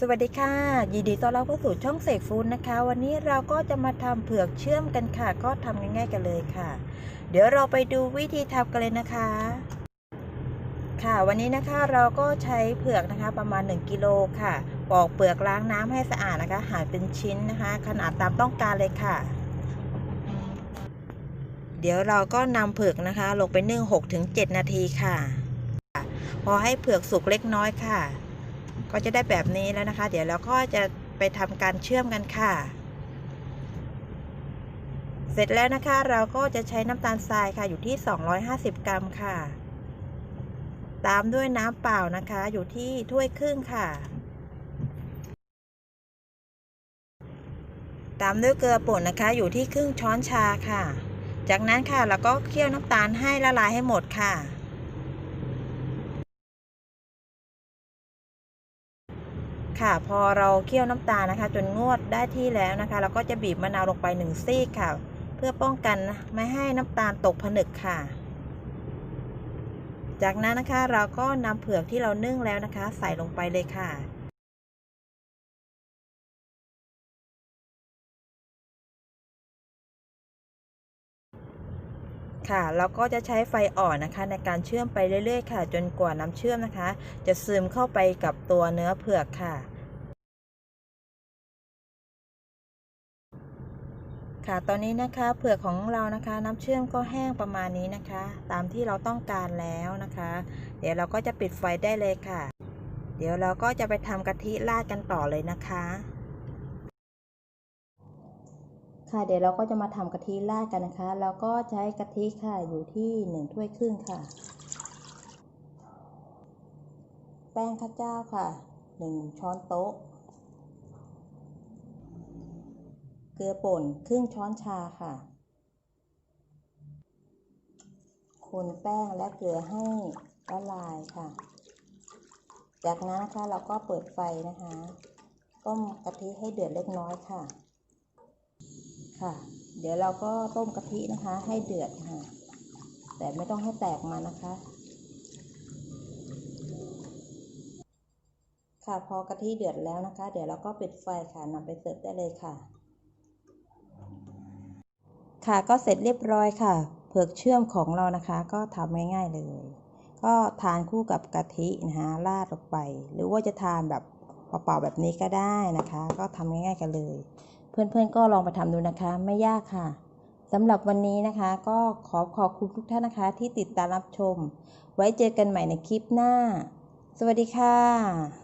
สวัสดีค่ะ ยินดีต้อนรับเข้าสู่ช่องเสกฟู้ดนะคะ วันนี้เราก็จะมาทำเผือกเชื่อมกันค่ะ ก็ทำง่ายๆกันเลยค่ะ เดี๋ยวเราไปดูวิธีทำกันเลยนะคะ ค่ะวันนี้นะคะเราก็ใช้เผือกนะคะประมาณ 1กิโลค่ะ ปอกเปลือกล้างน้ำให้สะอาดนะคะ หั่นเป็นชิ้นนะคะ ขนาดตามต้องการเลยค่ะ เดี๋ยวเราก็นำเผือกนะคะ ลงไปนึ่ง6-7 นาทีค่ะ พอให้เผือกสุกเล็กน้อยค่ะ ก็จะได้แบบนี้แล้วนะคะ เดี๋ยวเราก็จะไปทำการเชื่อมกันค่ะ เสร็จแล้วนะคะเราก็จะใช้น้ำตาลทรายค่ะอยู่ที่ 250 กรัมค่ะ ตามด้วยน้ำเปล่านะคะอยู่ที่ถ้วยครึ่งค่ะ ตามด้วยเกลือป่นนะคะอยู่ที่ครึ่งช้อนชาค่ะ จากนั้นค่ะเราก็เคี่ยวน้ำตาลให้ละลายให้หมดค่ะ ค่ะ พอเราเคี่ยวน้ำตาลนะคะ จนงวดได้ที่แล้วนะคะเราก็จะบีบมะนาวลงไปหนึ่งซีกค่ะ เพื่อป้องกันไม่ให้น้ำตาลตกผนึกค่ะ จากนั้นนะคะเราก็นำเผือกที่เรานึ่งแล้วนะคะ ใส่ลงไปเลยค่ะ ค่ะเราก็จะใช้ไฟอ่อนนะคะ ในการเชื่อมไปเรื่อยๆ ค่ะ จนกว่าน้ำเชื่อมนะคะ จะซึมเข้าไปกับตัวเนื้อเผือกค่ะ ค่ะตอนนี้นะคะเผือกของเรานะคะ น้ำเชื่อมก็แห้งประมาณนี้นะคะ ตามที่เราต้องการแล้วนะคะ เดี๋ยวเราก็จะปิดไฟได้เลยค่ะ เดี๋ยวเราก็จะไปทำกะทิราดกันต่อเลยนะคะ ค่ะเดี๋ยวเราก็จะมาทำกะทิราดกันนะคะเราก็ใช้กะทิค่ะอยู่ที่หนึ่งถ้วยครึ่งค่ะ แป้งข้าวเจ้าค่ะหนึ่งช้อนโต๊ะ เกลือป่นครึ่งช้อนชาค่ะ คนแป้งและเกลือให้ละลายค่ะ จากนั้นนะคะเราก็เปิดไฟนะคะ ต้มกะทิให้เดือดเล็กน้อยค่ะ ค่ะ เดี๋ยวเราก็ต้มกะทินะคะ ให้เดือดค่ะ แต่ไม่ต้องให้แตกมานะคะ ค่ะพอกะทิเดือดแล้วนะคะ เดี๋ยวเราก็ปิดไฟค่ะนำไปเสิร์ฟได้เลยค่ะ ค่ะก็เสร็จเรียบร้อยค่ะ เผือกเชื่อมของเรานะคะ ก็ทำง่ายๆเลย ก็ทานคู่กับกะทินะคะราดลงไป หรือว่าจะทานแบบเปล่าๆแบบนี้ก็ได้นะคะ ก็ทำง่ายๆกันเลย เพื่อนๆก็ลองไปทำดูนะคะไม่ยากค่ะสำหรับวันนี้นะคะก็ขอขอบคุณทุกท่านนะคะ ที่ติดตามรับชม ไว้เจอกันใหม่ในคลิปหน้า สวัสดีค่ะ